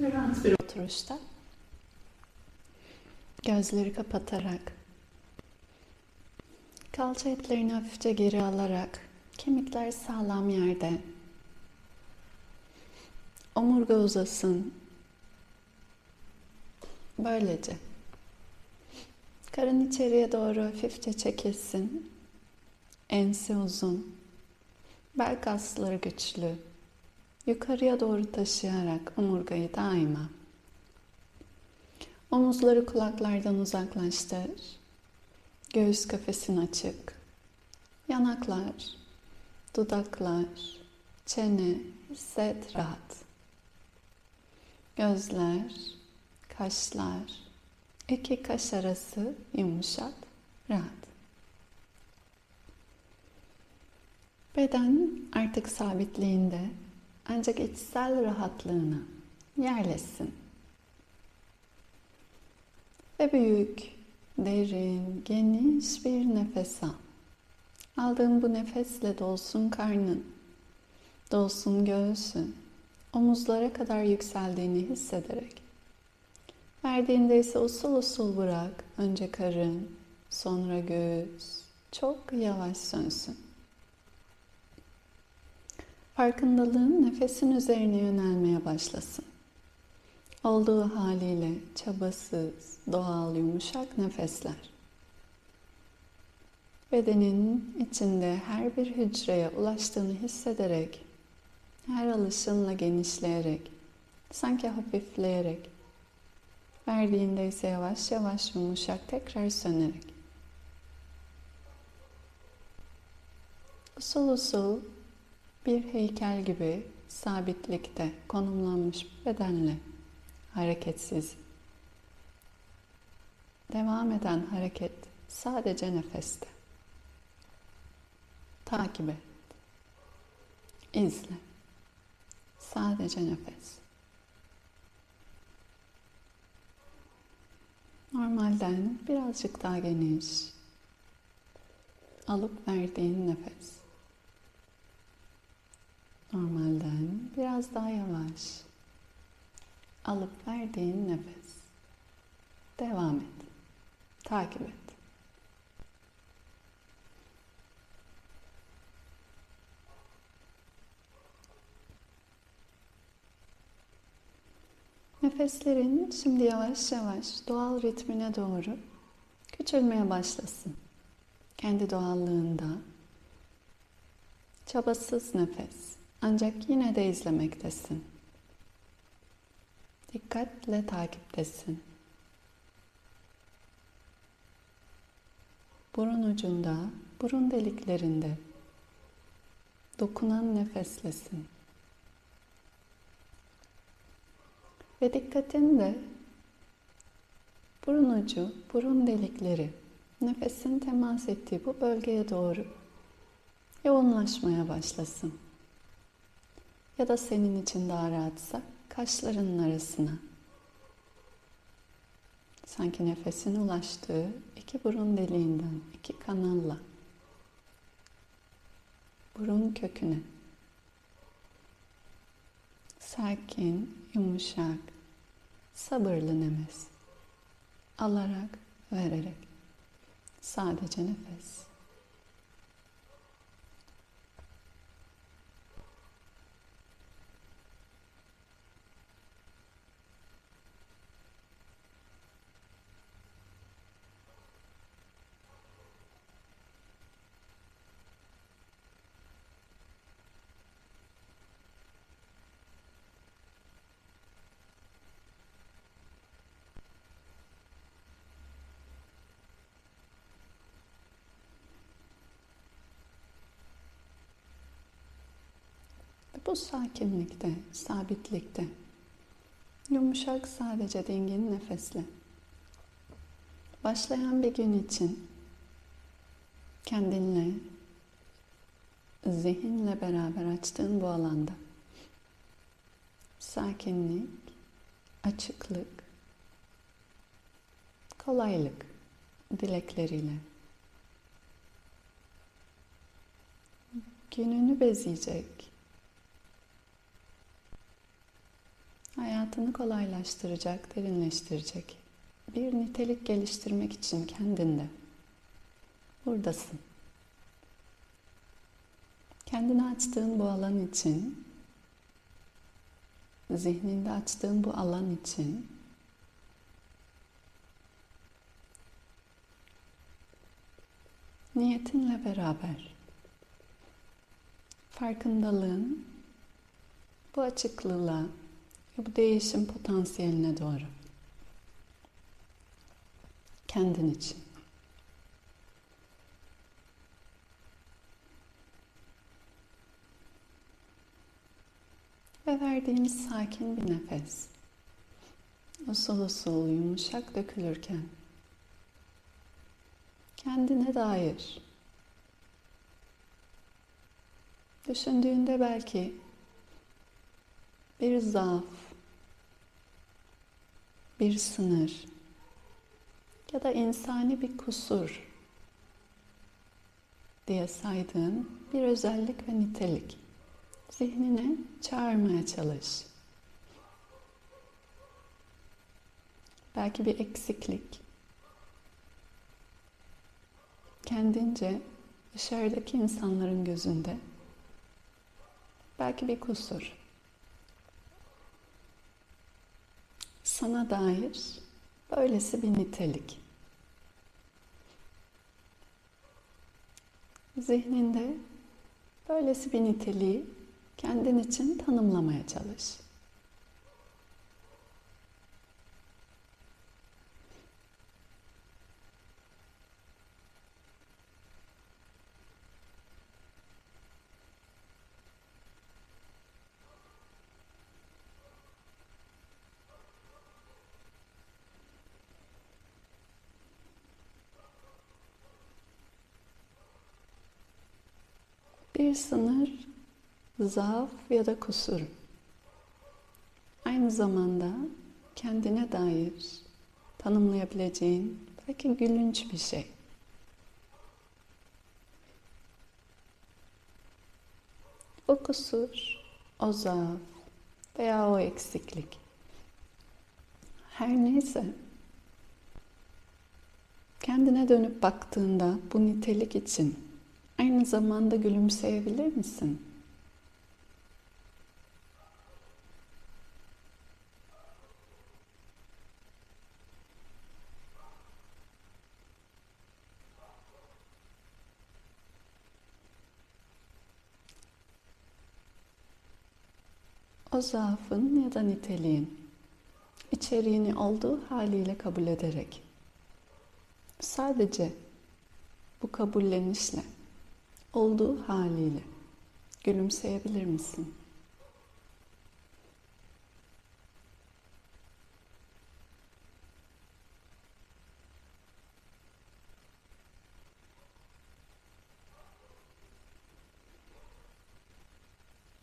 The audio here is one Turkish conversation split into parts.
Rahat bir oturuşta. Gözleri kapatarak, kalça etlerini hafifçe geri alarak, kemikler sağlam yerde. Omurga uzasın. Böylece. Karın içeriye doğru hafifçe çekilsin. Ense uzun. Bel kasları güçlü. Yukarıya doğru taşıyarak omurgayı daima. Omuzları kulaklardan uzaklaştır. Göğüs kafesin açık. Yanaklar, dudaklar, çene hisset rahat. Gözler, kaşlar, iki kaş arası yumuşak, rahat. Beden artık sabitliğinde ancak içsel rahatlığına yerleşsin. Ve büyük, derin, geniş bir nefes al. Aldığın bu nefesle dolsun karnın, dolsun göğsün, omuzlara kadar yükseldiğini hissederek. Verdiğinde ise usul usul bırak. Önce karın, sonra göğüs. Çok yavaş sönsün. Farkındalığın nefesin üzerine yönelmeye başlasın. Olduğu haliyle çabasız, doğal, yumuşak nefesler. Bedenin içinde her bir hücreye ulaştığını hissederek, her alışınla genişleyerek, sanki hafifleyerek, verdiğinde ise yavaş yavaş yumuşak tekrar sönerek. Usul usul bir heykel gibi sabitlikte konumlanmış bedenle hareketsiz. Devam eden hareket sadece nefeste. Takip et. İzle. Sadece nefes. Normalden birazcık daha geniş. Alıp verdiğin nefes. Normalden biraz daha yavaş. Alıp verdiğin nefes. Devam et. Takip et. Nefeslerin şimdi yavaş yavaş doğal ritmine doğru küçülmeye başlasın. Kendi doğallığında çabasız nefes ancak yine de izlemektesin. Dikkatle takiptesin. Burun ucunda, burun deliklerinde dokunan nefeslesin. Ve dikkatin de burun ucu, burun delikleri, nefesin temas ettiği bu bölgeye doğru yoğunlaşmaya başlasın. Ya da senin için daha rahatsa kaşlarının arasına. Sanki nefesin ulaştığı iki burun deliğinden, iki kanalla burun köküne sakin, yumuşak, sabırlı nefes alarak, vererek sadece nefes. Bu sakinlikte, sabitlikte, yumuşak sadece dingin nefesle. Başlayan bir gün için kendinle, zihinle beraber açtığın bu alanda sakinlik, açıklık, kolaylık dilekleriyle gününü bezeyecek hayatını kolaylaştıracak, derinleştirecek bir nitelik geliştirmek için kendinde. Buradasın. Kendini açtığın bu alan için, zihninde açtığın bu alan için niyetinle beraber farkındalığın bu açıklılığa ve bu değişim potansiyeline doğru. Kendin için. Ve verdiğimiz sakin bir nefes. Usul usul yumuşak dökülürken. Kendine dair. Düşündüğünde belki bir zaaf, bir sınır ya da insani bir kusur diye saydığın bir özellik ve nitelik zihnine çağırmaya çalış. Belki bir eksiklik. Kendince dışarıdaki insanların gözünde belki bir kusur. Sana dair böylesi bir nitelik. Zihninde böylesi bir niteliği kendin için tanımlamaya çalış. Bir sınır zaaf ya da kusur. Aynı zamanda kendine dair tanımlayabileceğin belki gülünç bir şey. O kusur, o zaaf veya o eksiklik. Her neyse kendine dönüp baktığında bu nitelik için aynı zamanda gülümseyebilir misin? o zaafın ya da niteliğin içeriğini olduğu haliyle kabul ederek sadece bu kabullenişle olduğu haliyle gülümseyebilir misin?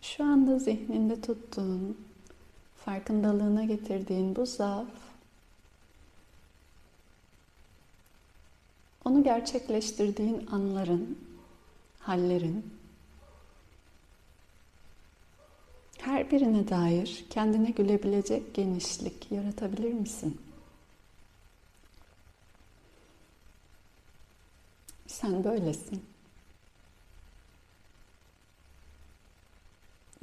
Şu anda zihninde tuttuğun, farkındalığına getirdiğin bu zaaf onu gerçekleştirdiğin anların, hallerin her birine dair kendine gülebilecek genişlik yaratabilir misin? Sen böylesin.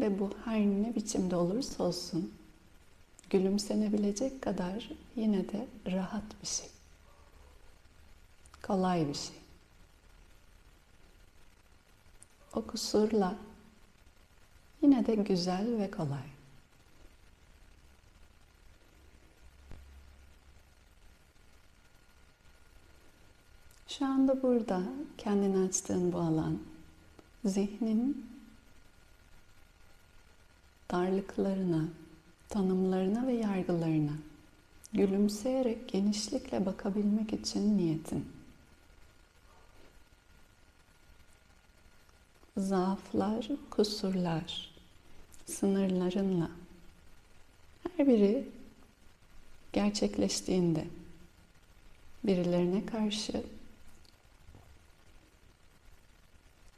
Ve bu her ne biçimde olursa olsun gülümsenebilecek kadar yine de rahat bir şey. Kolay bir şey. O kusurla yine de güzel ve kolay. Şu anda burada kendini açtığın bu alan, zihnin darlıklarına, tanımlarına ve yargılarına gülümseyerek genişlikle bakabilmek için niyetin. zaaflar, kusurlar, sınırlarınla her biri gerçekleştiğinde birilerine karşı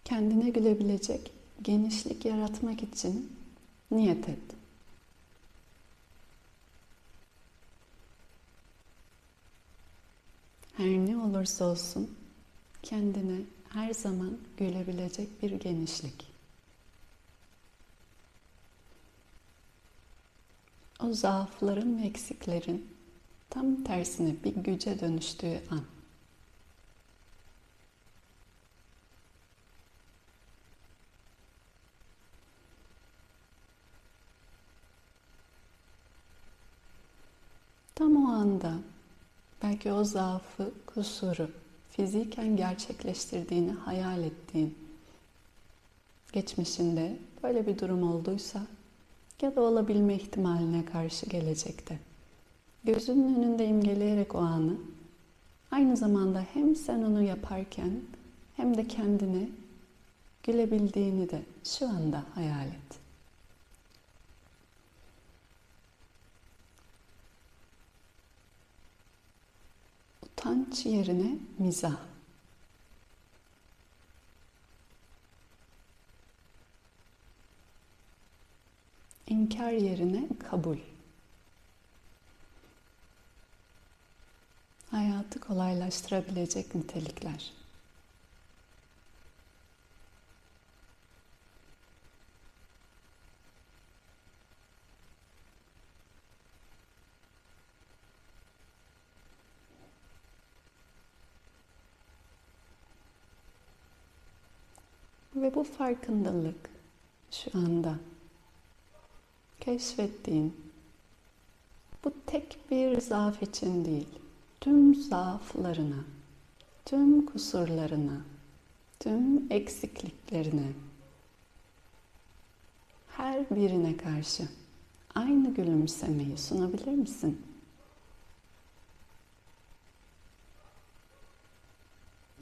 kendine gülebilecek genişlik yaratmak için niyet et. Her ne olursa olsun kendine her zaman gülebilecek bir genişlik. O zaafların ve eksiklerin tam tersine bir güce dönüştüğü an. Tam o anda belki o zaafı, kusuru fiziken gerçekleştirdiğini hayal ettiğin geçmişinde böyle bir durum olduysa ya da olabilme ihtimaline karşı gelecekte. Gözünün önünde imgeleyerek o anı aynı zamanda hem sen onu yaparken hem de kendine gülebildiğini de şu anda hayal et. Utanç yerine mizah. İnkar yerine kabul. Hayatı kolaylaştırabilecek nitelikler. Ve bu farkındalık şu anda keşfettiğin bu tek bir zaaf için değil, tüm zaaflarına, tüm kusurlarına, tüm eksikliklerine, her birine karşı aynı gülümsemeyi sunabilir misin?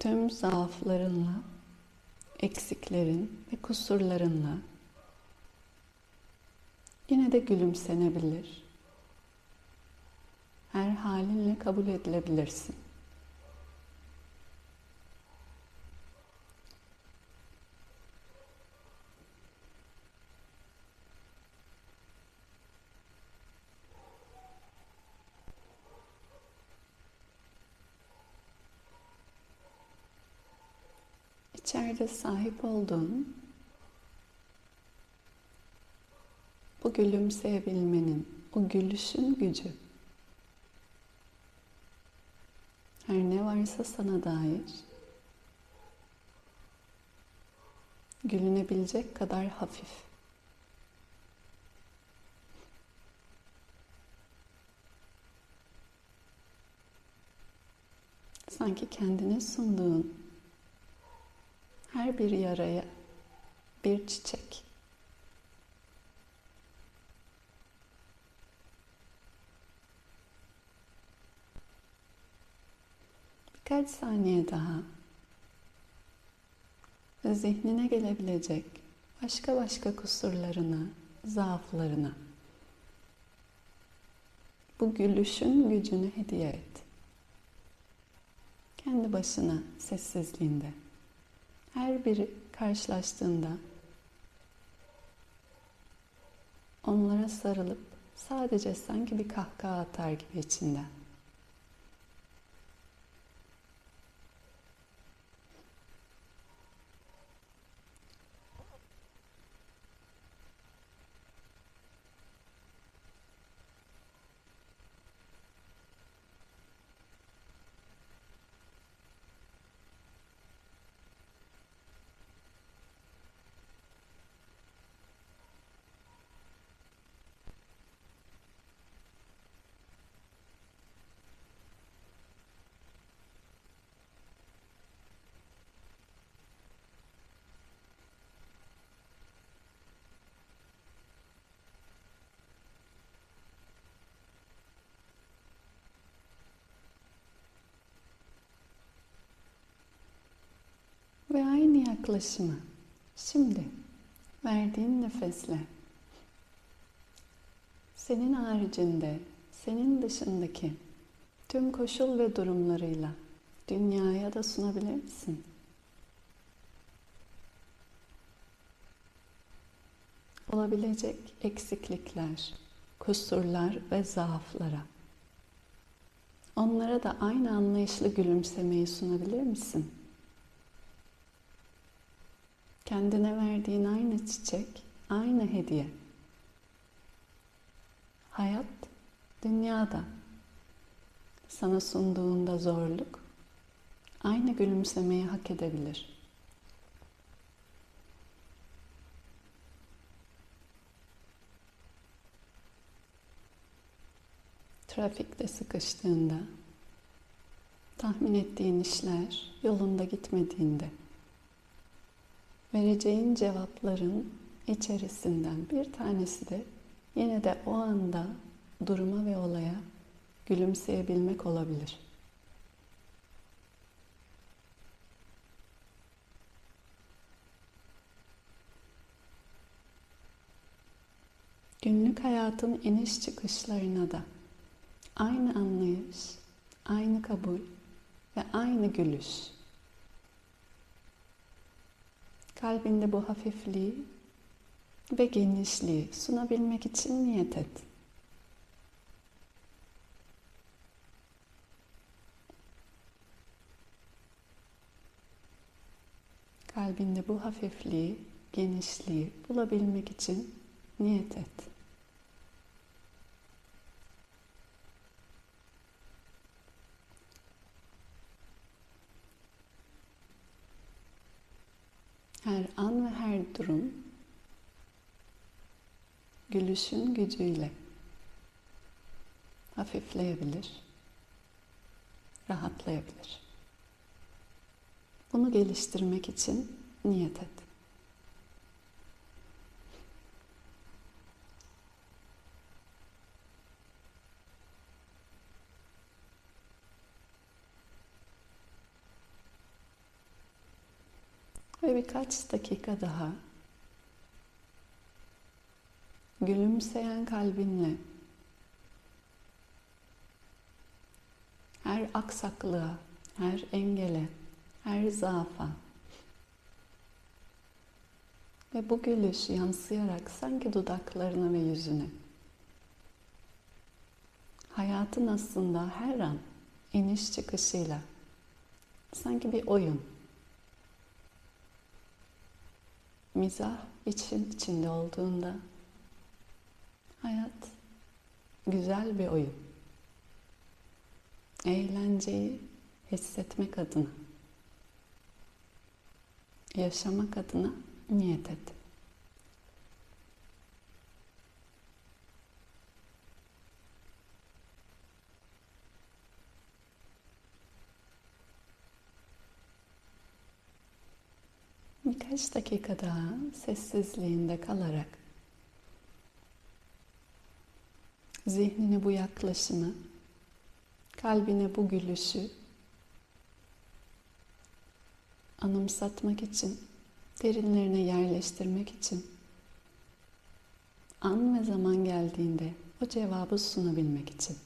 Tüm zaaflarınla, eksiklerin ve kusurlarınla Yine de gülümsenebilir. Her halinle kabul edilebilirsin. İçeride sahip olduğun bu gülümseyebilmenin, o gülüşün gücü. Her ne varsa sana dair gülünebilecek kadar hafif. Sanki kendine sunduğun her bir yaraya bir çiçek. Birkaç saniye daha ve zihnine gelebilecek başka başka kusurlarına, zaaflarına bu gülüşün gücünü hediye et. Kendi başına sessizliğinde. Her biri karşılaştığında onlara sarılıp sadece sanki bir kahkaha atar gibi içinden. Ve aynı yaklaşımı şimdi verdiğin nefesle senin haricinde, senin dışındaki tüm koşul ve durumlarıyla dünyaya da sunabilir misin? Olabilecek eksiklikler, kusurlar ve zaaflara onlara da aynı anlayışlı gülümsemeyi sunabilir misin? Kendine verdiğin aynı çiçek, aynı hediye. Hayat dünyada sana sunduğunda zorluk aynı gülümsemeyi hak edebilir. Trafikte sıkıştığında, tahmin ettiğin işler yolunda gitmediğinde, vereceğin cevapların içerisinden bir tanesi de yine de o anda duruma ve olaya gülümseyebilmek olabilir. Günlük hayatın iniş çıkışlarına da aynı anlayış, aynı kabul ve aynı gülüş. Kalbinde bu hafifliği ve genişliği sunabilmek için niyet et. Kalbinde bu hafifliği, genişliği bulabilmek için niyet et. Her an ve her durum gülüşün gücüyle hafifleyebilir, rahatlayabilir. Bunu geliştirmek için niyet et. Ve birkaç dakika daha gülümseyen kalbinle her aksaklığa, her engele, her zaafa ve bu gülüş yansıyarak sanki dudaklarına ve yüzüne hayatın aslında her an iniş çıkışıyla sanki bir oyun mizah için içinde olduğunda hayat güzel bir oyun. Eğlenceyi hissetmek adına, yaşamak adına niyet et. Birkaç dakika daha sessizliğinde kalarak zihnine bu yaklaşımı, kalbine bu gülüşü anımsatmak için, derinlerine yerleştirmek için an ve zaman geldiğinde o cevabı sunabilmek için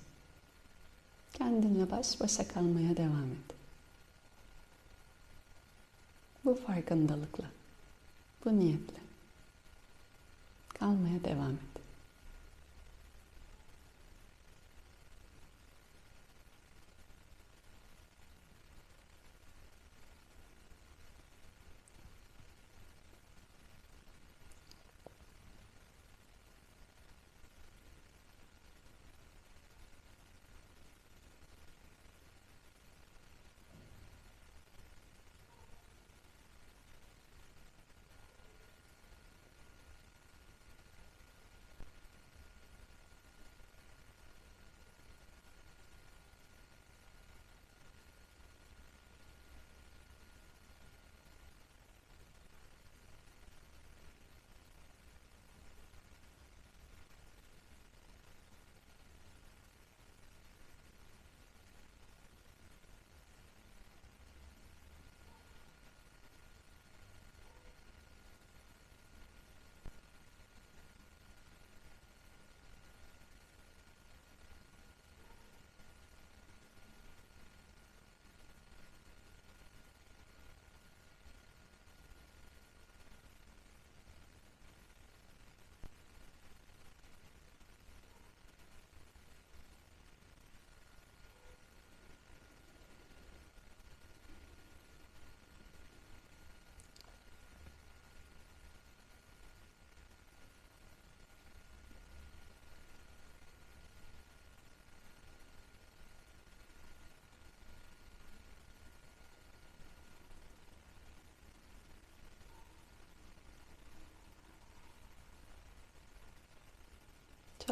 kendinle baş başa kalmaya devam et. Bu farkındalıkla, bu niyetle kalmaya devam et.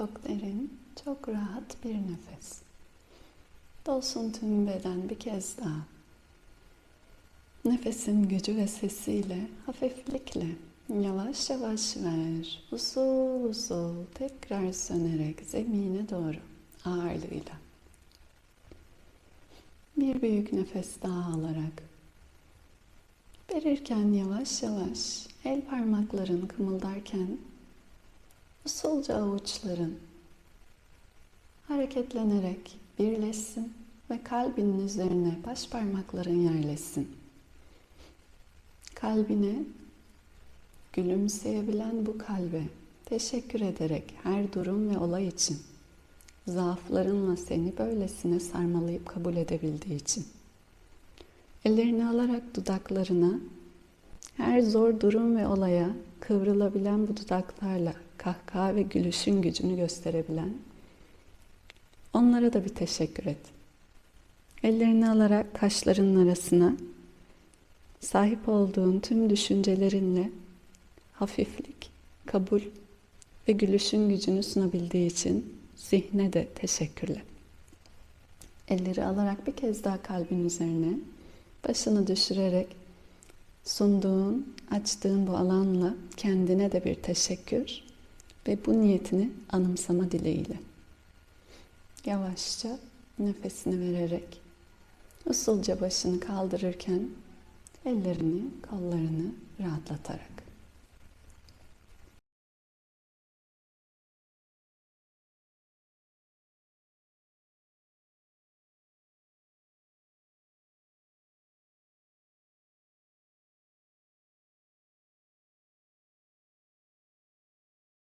Çok derin, çok rahat bir nefes. Dolsun tüm beden bir kez daha. Nefesin gücü ve sesiyle, hafiflikle yavaş yavaş ver. Usul usul tekrar sönerek zemine doğru ağırlığıyla. Bir büyük nefes daha alarak verirken yavaş yavaş el parmakların kımıldarken usulca avuçların hareketlenerek birleşsin ve kalbinin üzerine baş parmakların yerleşsin. Kalbine gülümseyebilen bu kalbe teşekkür ederek her durum ve olay için zaaflarınla seni böylesine sarmalayıp kabul edebildiği için ellerini alarak dudaklarına her zor durum ve olaya kıvrılabilen bu dudaklarla kahkaha ve gülüşün gücünü gösterebilen onlara da bir teşekkür et. Ellerini alarak kaşlarının arasına sahip olduğun tüm düşüncelerinle hafiflik, kabul ve gülüşün gücünü sunabildiği için zihne de teşekkürler. Elleri alarak bir kez daha kalbin üzerine başını düşürerek sunduğun, açtığın bu alanla kendine de bir teşekkür ve bu niyetini anımsama dileğiyle. Yavaşça nefesini vererek usulca başını kaldırırken ellerini, kollarını rahatlatarak.